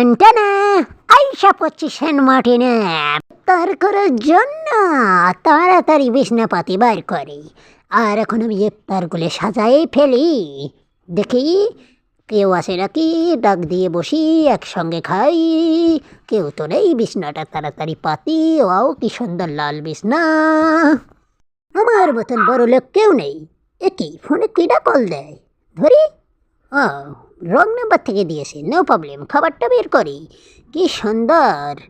টেনটেনে আইসা পড়ছি সেন্ট মার্টিনে। তার করার জন্য তাড়াতাড়ি বিছনাপাতি বার করি। আর এখন আমি ইফতারগুলো সাজাই ফেলি। দেখি, কেউ আসে নাকি? ডাক দিয়ে বসি, একসঙ্গে খাই। কেউ তো নেই, বিছনাটা তাড়াতাড়ি পাতি। ওয়াও, কি সুন্দর লাল বিছনা। আমার মতন বড় লোক কেউ নেই। এ কি ফোনে কিডা কল দেয়? ধরি? ও রং নাম্বার থেকে দিয়েছে নো প্রবলেম খাবারটা বের করি। কি সুন্দর।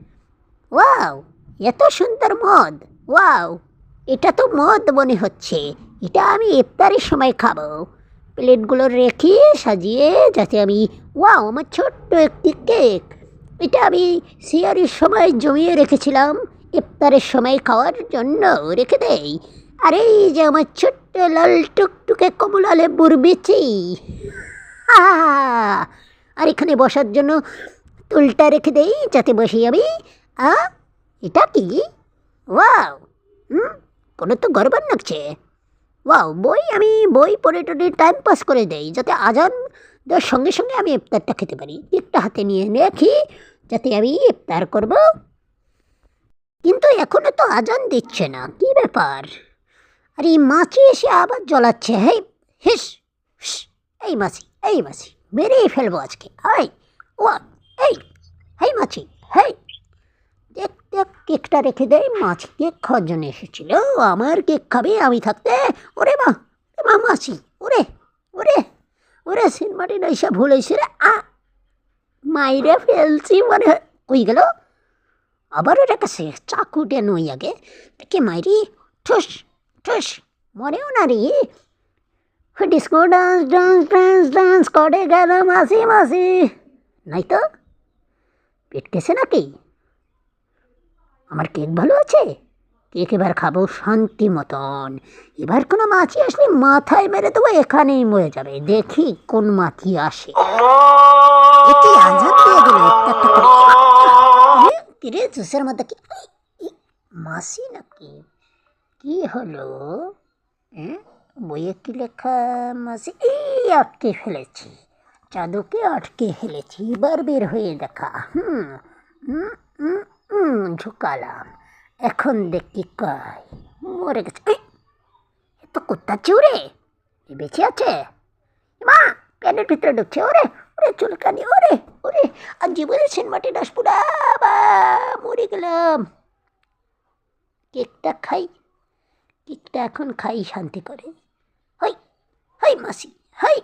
ওয়াও, এত সুন্দর মদ। ওয়াও, এটা তো মদ মনে হচ্ছে। এটা আমি ইফতারের সময় খাব। প্লেটগুলো রেখে সাজিয়ে যাতে আমি, ওয়াও, আমার ছোট্ট একটি কেক। এটা আমি সিয়ারির সময় জমিয়ে রেখেছিলাম। ইফতারের সময় খাওয়ার জন্য রেখে দেই। আর এই যে আমার ছোট্ট লাল টুকটুকে কমলা লেবুর বিচি। আহ! আর এখানে বসার জন্য তুলটা রেখে দেই যাতে বসি আমি। আ এটা কি? ওয়াও হুম কোনো তো গরবার লাগছে। ওয়াও বই আমি বই পড়ে টড়ে টাইম পাস করে দেই যাতে আজান দেওয়ার সঙ্গে সঙ্গে আমি ইফতারটা খেতে পারি। কেকটা হাতে নিয়ে রাখি যাতে আমি ইফতার করব। কিন্তু এখনও তো আজান দিচ্ছে না কি ব্যাপার? আর মাছি এসে আবার জ্বলাচ্ছে হেই হিস, এই মাছি এই মাছি। মেরেই ফেলব আজকে। এই, ওয়া, এই হেই মাছি হেই দেখ দেখ, কেকটা রেখে দেয় মাছ কেক খাওয়ার জন্য এসেছিল। আমার কেক খাবে, আমি থাকতে। ওরে মা মা, মাছি, ওরে ওরে ওরে সিনেমাটি নৈশা ভুল হয়েছে রে। আ, মাইরে ফেলছি মনে কই গেল? আবার ওটা কাছে চাকুটে নই আগে কে মাইরি, ঠুস ঠুস, মরেও না রে। Disco dance dance dance dance করে গেল মাসি মাসি নাই তো পেট কেসে নাকি? আমার কেক ভালো আছে? কেক এবার খাব শান্তি মতন। এবার কোনো মাছি আসলে মাথায় মেরে দেবো, এখানেই মরে যাবে। দেখি কোন মাছি আসে। এটি আজাদ দিয়ে দিল করে জুসের মধ্যে কি মাসি নাকি? কি হলো? বইয়ে কি লেখা মাসি এই আটকে ফেলেছি। চাদুকে আটকে ফেলেছি। এবার বের হয়ে দেখা। হুম হুম হুম এখন দেখি কয়। মরে গেছে। এ তো কুত্তা চুরে। এ বেঁচে আছে। মা, প্যানের ভিতরে ঢুকছে। ওরে ওরে চুলকানি, ওরে ওরে। আর জীবনে সিনেমাটি ডাসপুরা বা মরে গেলাম। কেকটা খাই, কেকটা এখন খাই শান্তি করে। হই হই মাসি হই